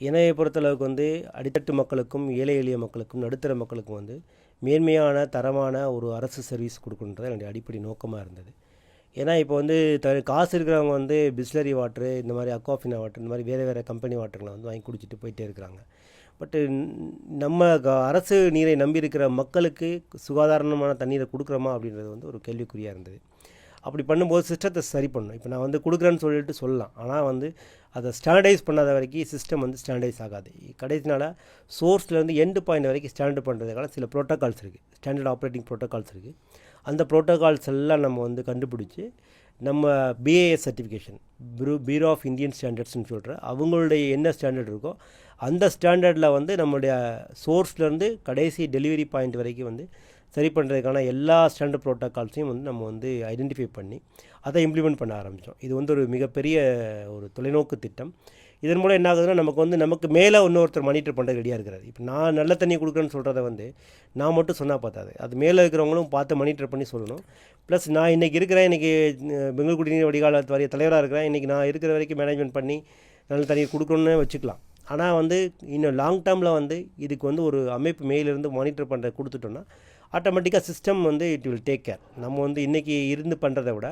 இணையை பொறுத்தளவுக்கு வந்து அடித்தட்டு மக்களுக்கும் ஏழை எளிய மக்களுக்கும் நடுத்தர மக்களுக்கும் வந்து மேன்மையான தரமான ஒரு அரசு சர்வீஸ் கொடுக்கணுன்றது என்னுடைய அடிப்படை நோக்கமாக இருந்தது. ஏன்னா இப்போ வந்து த காசு இருக்கிறவங்க வந்து பிஸ்லரி வாட்ரு இந்த மாதிரி அக்வாஃபினா வாட்டர் இந்த மாதிரி வேறு வேறு கம்பெனி வாட்டர்களை வந்து வாங்கி குடிச்சிட்டு போயிட்டே இருக்கிறாங்க. பட்டு நம்ம அரசு நீரை நம்பி இருக்கிற மக்களுக்கு சுகாதாரமான தண்ணீரை கொடுக்குறோமா அப்படின்றது வந்து ஒரு கேள்விக்குறியாக இருந்தது. அப்படி பண்ணும்போது சிஸ்டத்தை சரி பண்ணணும். இப்போ நான் வந்து கொடுக்குறேன்னு சொல்லிட்டு சொல்லலாம். ஆனால் வந்து அதை ஸ்டாண்டர்டைஸ் பண்ணாத வரைக்கும் சிஸ்டம் வந்து ஸ்டாண்டர்டைஸ் ஆகாது. கடைசினால சோர்ஸ்லேருந்து எண்டு பாயிண்ட் வரைக்கும் ஸ்டாண்டர்ட் பண்ணுறதுக்கான சில ப்ரோட்டோகால்ஸ் இருக்குது ஸ்டாண்டர்ட் ஆப்ரேட்டிங் ப்ரோட்டோகால்ஸ் இருக்குது அந்த ப்ரோட்டோகால்ஸ் எல்லாம் நம்ம வந்து கண்டுபிடிச்சி நம்ம பிஏஎஸ் சர்டிஃபிகேஷன் ப்ரூ பியூரோ ஆஃப் இந்தியன் ஸ்டாண்டர்ட்ஸ்னு சொல்கிற அவங்களுடைய என்ன ஸ்டாண்டர்ட் இருக்கோ அந்த ஸ்டாண்டர்டில் வந்து நம்மளுடைய சோர்ஸ்லேருந்து கடைசி டெலிவரி பாயிண்ட் வரைக்கும் வந்து சரி பண்ணுறதுக்கான எல்லா ஸ்டாண்டர்ட் ப்ரோட்டோகால்ஸையும் வந்து நம்ம வந்து ஐடென்டிஃபை பண்ணி அதை இம்ப்ளிமெண்ட் பண்ண ஆரம்பித்தோம் இது வந்து ஒரு மிகப்பெரிய ஒரு தொலைநோக்கு திட்டம். இதன் மூலம் என்ன ஆகுதுன்னா நமக்கு வந்து நமக்கு மேலே இன்னொருத்தர் மானிட்டர் பண்ணுறது ரெடியாக இருக்கிறது இப்போ நான் நல்ல தண்ணி கொடுக்குறேன்னு சொல்கிறத வந்து நான் மட்டும் சொன்னால் பார்த்தாது. அது மேலே இருக்கிறவங்களும் பார்த்து மானிட்டர் பண்ணி சொல்லணும். ப்ளஸ் நான் இன்றைக்கி இருக்கிறேன் இன்றைக்கி பெங்களூர் குடிநீர் வடிகால வாரிய தலைவராக இருக்கிறேன். இன்றைக்கி நான் இருக்கிற வரைக்கும் மேனேஜ்மெண்ட் பண்ணி நல்ல தண்ணீர் கொடுக்கணும்னு வச்சுக்கலாம். ஆனால் வந்து இன்னும் லாங் டேர்மில் வந்து இதுக்கு வந்து ஒரு அமைப்பு மேலிருந்து மானிட்டர் பண்ணுற கொடுத்துட்டோன்னா ஆட்டோமேட்டிக்காக சிஸ்டம் வந்து இட் வில் டேக் கேர் நம்ம வந்து இன்றைக்கி இருந்து பண்ணுறதை விட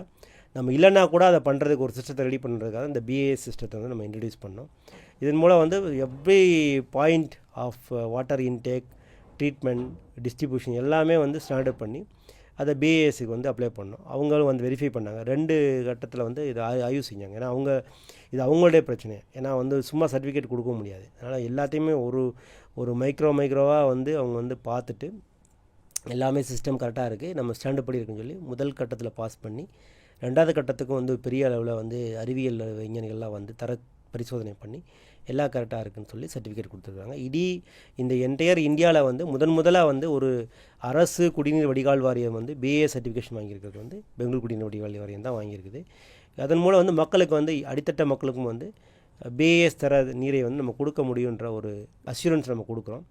நம்ம இல்லைன்னா கூட அதை பண்ணுறதுக்கு ஒரு சிஸ்டத்தை ரெடி பண்ணுறதுக்காக இந்த பிஏஎஸ் சிஸ்டத்தை வந்து நம்ம இன்ட்ரடியூஸ் பண்ணோம் இதன் மூலம் வந்து every point of water intake treatment distribution எல்லாமே வந்து ஸ்டாண்டர்ட் பண்ணி அதை பிஏஎஸ்க்கு வந்து அப்ளை பண்ணோம் அவங்களும் வந்து வெரிஃபை பண்ணாங்க. ரெண்டு கட்டத்தில் வந்து இதை ஆய்வு செஞ்சாங்க. ஏன்னா அவங்க இது அவங்களுடைய பிரச்சனை. ஏன்னா வந்து சும்மா சர்டிஃபிகேட் கொடுக்க முடியாது. அதனால் எல்லாத்தையுமே ஒரு ஒரு மைக்ரோ மைக்ரோவாக வந்து அவங்க வந்து பார்த்துட்டு எல்லாமே சிஸ்டம் கரெக்டாக இருக்குது நம்ம ஸ்டாண்டு படி இருக்குன்னு சொல்லி முதல் கட்டத்தில் பாஸ் பண்ணி ரெண்டாவது கட்டத்துக்கும் வந்து பெரிய அளவில் வந்து அறிவியல் விஞ்ஞானிகள்லாம் வந்து தர பரிசோதனை பண்ணி எல்லாம் கரெக்டாக இருக்குன்னு சொல்லி சர்டிஃபிகேட் கொடுத்துருக்காங்க. இடி இந்த என்டையர் இந்தியாவில் வந்து முதன் முதலாக வந்து ஒரு அரசு குடிநீர் வடிகால் வாரியம் வந்து பிஏ சர்டிஃபிகேஷன் வாங்கியிருக்கிறது வந்து பெங்களூர் குடிநீர் வடிகால் வாரியம் தான் வாங்கியிருக்குது. அதன் மூலம் வந்து மக்களுக்கு வந்து அடித்தட்ட மக்களுக்கும் வந்து பிஏஎஸ் தர நீரை வந்து நம்ம கொடுக்க முடியுன்ற ஒரு அஷூரன்ஸ் நம்ம கொடுக்குறோம்.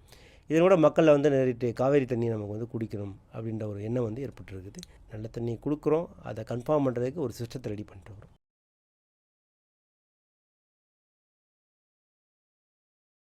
இதனோட மக்களில் வந்து நேரிட்டு காவேரி தண்ணி நமக்கு வந்து குடிக்கணும் அப்படின்ற ஒரு எண்ணம் வந்து ஏற்பட்டுருக்குது. நல்ல தண்ணி கொடுக்குறோம். அதை கன்ஃபார்ம் பண்ணுறதுக்கு ஒரு சிஸ்டத்தை ரெடி பண்ணிட்டு வரோம்